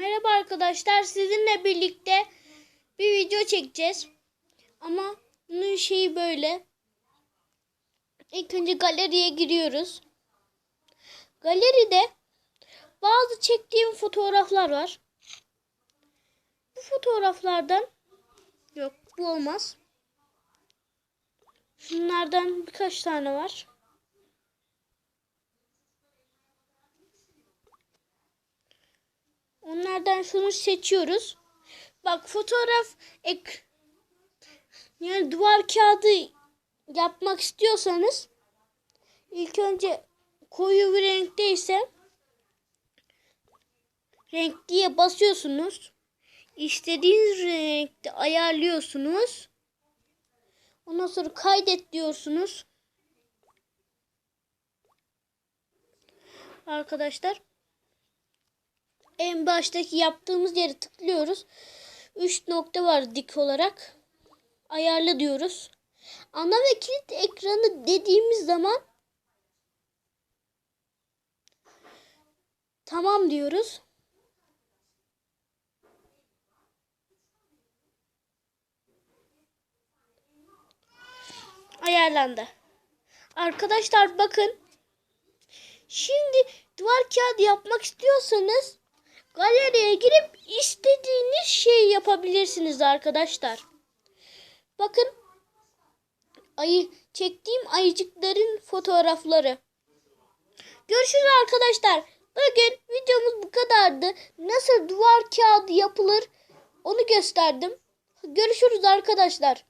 Merhaba arkadaşlar. Sizinle birlikte bir video çekeceğiz. Ama bunun şeyi böyle. İlk önce galeriye giriyoruz. Galeride bazı çektiğim fotoğraflar var. Bu fotoğraflardan yok bu olmaz. Şunlardan birkaç tane var. Onlardan şunu seçiyoruz. Bak fotoğraf ek yani duvar kağıdı yapmak istiyorsanız ilk önce koyu bir renkteyse renkliye basıyorsunuz. İstediğiniz renkte ayarlıyorsunuz. Ondan sonra kaydet diyorsunuz. Arkadaşlar en baştaki yaptığımız yere tıklıyoruz. 3 nokta var dik olarak. Ayarla diyoruz. Ana ve kilit ekranı dediğimiz zaman tamam diyoruz. Ayarlandı. Arkadaşlar bakın. Şimdi duvar kağıdı yapmak istiyorsanız galeriye girip istediğiniz şeyi yapabilirsiniz arkadaşlar. Bakın ayı çektiğim ayıcıkların fotoğrafları. Görüşürüz arkadaşlar. Bugün videomuz bu kadardı. Nasıl duvar kağıdı yapılır onu gösterdim. Görüşürüz arkadaşlar.